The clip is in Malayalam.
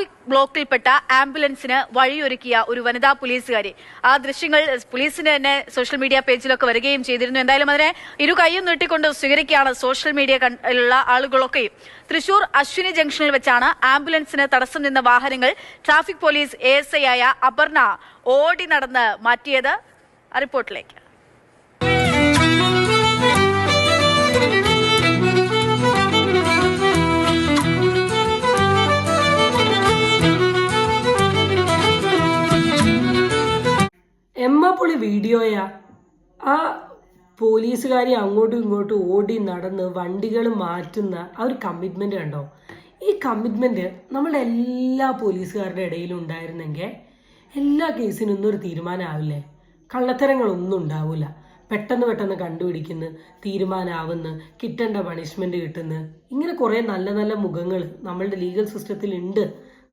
ട്രാഫിക് ബ്ലോക്കിൽപ്പെട്ട ആംബുലൻസിന് വഴിയൊരുക്കിയ ഒരു വനിതാ പോലീസുകാരി. ആ ദൃശ്യങ്ങൾ പോലീസിന് തന്നെ സോഷ്യൽ മീഡിയ പേജിലൊക്കെ വരികയും ചെയ്തിരുന്നു. എന്തായാലും അതിനെ ഇരു കൈയും നീട്ടിക്കൊണ്ട് സ്വീകരിക്കുകയാണ് സോഷ്യൽ മീഡിയ ഉള്ള ആളുകളൊക്കെയും. തൃശൂർ അശ്വിനി ജംഗ്ഷനിൽ വെച്ചാണ് ആംബുലൻസിന് തടസ്സം നിന്ന വാഹനങ്ങൾ ട്രാഫിക് പോലീസ് എ ആയ അപർണ ഓടി നടന്ന് മാറ്റിയത് റിപ്പോർട്ടിലേക്ക്. എമ്മപ്പൊളി വീഡിയോയാ. ആ പോലീസുകാരി അങ്ങോട്ടും ഇങ്ങോട്ടും ഓടി നടന്ന് വണ്ടികൾ മാറ്റുന്ന ആ ഒരു കമ്മിറ്റ്മെന്റ് കണ്ടോ? ഈ കമ്മിറ്റ്മെന്റ് നമ്മളുടെ എല്ലാ പോലീസുകാരുടെ ഇടയിലും ഉണ്ടായിരുന്നെങ്കിൽ എല്ലാ കേസിനും ഇന്നൊരു തീരുമാനമാവില്ലേ കള്ളത്തരങ്ങളൊന്നും ഉണ്ടാവില്ല പെട്ടെന്ന് പെട്ടെന്ന് കണ്ടുപിടിക്കുന്നു തീരുമാനമാവുന്നു കിട്ടേണ്ട പണിഷ്മെന്റ് കിട്ടുന്നു. ഇങ്ങനെ കുറേ നല്ല നല്ല മുഖങ്ങൾ നമ്മളുടെ ലീഗൽ സിസ്റ്റത്തിൽ ഉണ്ട്